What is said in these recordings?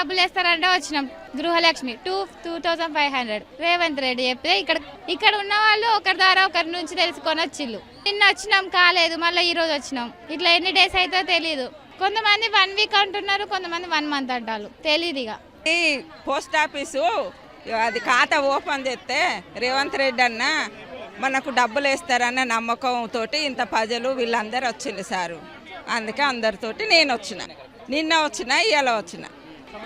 డబ్బులు వేస్తారంటే వచ్చినాం. Gruhalakshmi two two thousand five hundred. Revanth Reddy చెప్తే ఇక్కడ ఇక్కడ ఉన్న వాళ్ళు ఒకరి ద్వారా ఒకరి నుంచి తెలుసుకొని వచ్చిళ్ళు. నిన్న వచ్చినాం కాలేదు మళ్ళీ ఈ రోజు వచ్చినాం. ఇట్లా ఎన్ని డేస్ అయితే తెలియదు కొంతమంది వన్ వీక్ అంటున్నారు కొంతమంది వన్ మంత్ అంటారు. తెలియదు ఇక. ఈ పోస్ట్ ఆఫీసు అది ఖాతా ఓపెన్ చేస్తే రేవంత్ రెడ్డి అన్న మనకు డబ్బులు వేస్తారన్న నమ్మకంతో ఇంత ప్రజలు వీళ్ళందరూ వచ్చింది సారు. అందుకే అందరితోటి నేను వచ్చిన. నిన్న వచ్చిన ఇవాళ వచ్చిన.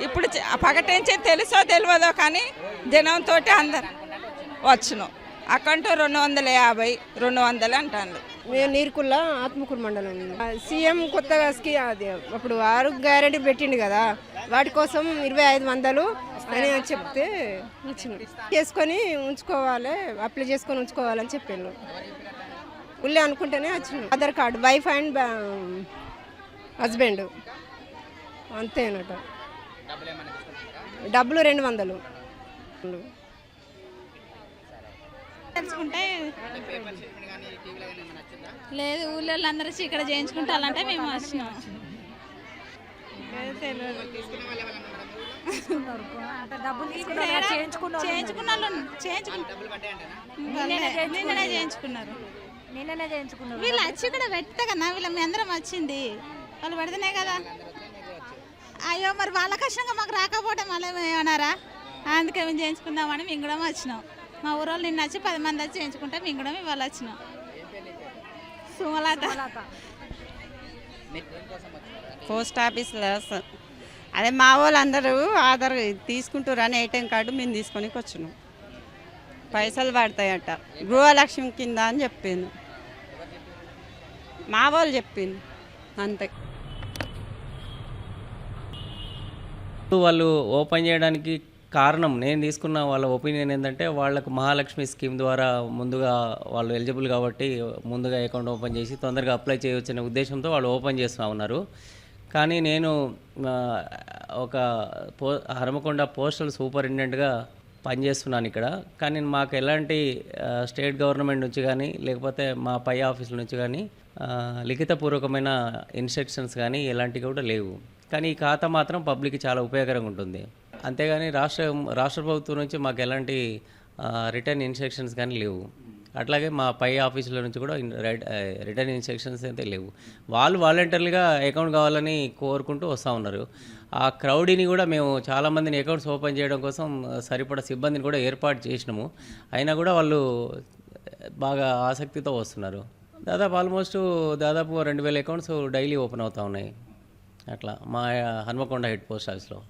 ఇప్పుడు పగటించి తెలుసో తెలియదో కానీ జనంతో అందరు వచ్చును. అకంటూ రెండు వందల యాభై రెండు వందలు అంటాను మేము నీరుకుల్ల ఆత్మకూరు మండలం. సీఎం కొత్తగా స్కీ అది అప్పుడు ఆరు గ్యారెంటీ పెట్టిండు కదా వాటి కోసం ఇరవై ఐదు వందలు అని చెప్తే చేసుకొని ఉంచుకోవాలి అప్లై చేసుకొని ఉంచుకోవాలని చెప్పాను ఉల్లే అనుకుంటేనే వచ్చిన. Aadhaar card wife and husband. అంతేనట. డబ్బులు రెండు వందలు. తెలుసుకుంటే లేదు ఊళ్ళో అందరూ ఇక్కడ చేయించుకుంటారంటే మేము వచ్చినాం. చేయించుకున్నారు. నిన్ననే చేయించుకున్నారు. వీళ్ళు వచ్చి ఇక్కడ పెట్టే కదా వీళ్ళ మీ అందరం వచ్చింది. వాళ్ళు పెడితేనే కదా. అయ్యో మరి వాళ్ళ కష్టంగా మాకు రాకపోవడం మళ్ళీ ఏమన్నారా? అందుకే మేము చేయించుకుందామని మేము కూడా వచ్చినాం. మా ఊరోళ్ళు నిన్న వచ్చి పది మంది వచ్చి చేయించుకుంటే మేము కూడా ఇవాళ వచ్చినాం. సుమలత. పోస్ట్ ఆఫీస్లో అదే మా వాళ్ళందరూ ఆధార్ తీసుకుంటారని ఏటీఎం కార్డు మేము తీసుకొని వచ్చినాం పైసలు పడతాయట. గృహలక్ష్మి కింద అని చెప్పింది మా వాళ్ళు చెప్పింది అంతే. వాళ్ళు ఓపెన్ చేయడానికి కారణం నేను తీసుకున్న వాళ్ళ ఒపీనియన్ ఏంటంటే వాళ్ళకు మహాలక్ష్మి స్కీమ్ ద్వారా ముందుగా వాళ్ళు ఎలిజిబుల్ కాబట్టి ముందుగా అకౌంట్ ఓపెన్ చేసి తొందరగా అప్లై చేయవచ్చు అనే ఉద్దేశంతో వాళ్ళు ఓపెన్ చేస్తూ ఉన్నారు. కానీ నేను ఒక పో హరమకొండ పోస్టల్ సూపరింటెండెంట్గా పనిచేస్తున్నాను ఇక్కడ. కానీ మాకు ఎలాంటి స్టేట్ గవర్నమెంట్ నుంచి కానీ లేకపోతే మా పై ఆఫీసుల నుంచి కానీ లిఖితపూర్వకమైన ఇన్స్ట్రక్షన్స్ కానీ ఎలాంటివి కూడా లేవు. కానీ ఈ ఖాతా మాత్రం పబ్లిక్కి చాలా ఉపయోగకరంగా ఉంటుంది. అంతేగాని రాష్ట్ర రాష్ట్ర ప్రభుత్వం నుంచి మాకు ఎలాంటి రిటర్న్ ఇన్స్ట్రక్షన్స్ కానీ లేవు. అట్లాగే మా పై ఆఫీసుల నుంచి కూడా రిటర్న్ ఇన్స్ట్రక్షన్స్ అయితే లేవు. వాళ్ళు వాలంటీర్లుగా అకౌంట్ కావాలని కోరుకుంటూ వస్తూ ఉన్నారు. ఆ క్రౌడీని కూడా మేము చాలామందిని అకౌంట్స్ ఓపెన్ చేయడం కోసం సరిపడా సిబ్బందిని కూడా ఏర్పాటు చేసినాము. అయినా కూడా వాళ్ళు బాగా ఆసక్తితో వస్తున్నారు. దాదాపు ఆల్మోస్ట్ దాదాపు రెండు వేల అకౌంట్స్ డైలీ ఓపెన్ అవుతూ ఉన్నాయి. అట్లా. మా హన్మకొండ హెడ్ పోస్ట్ ఆఫీస్లో.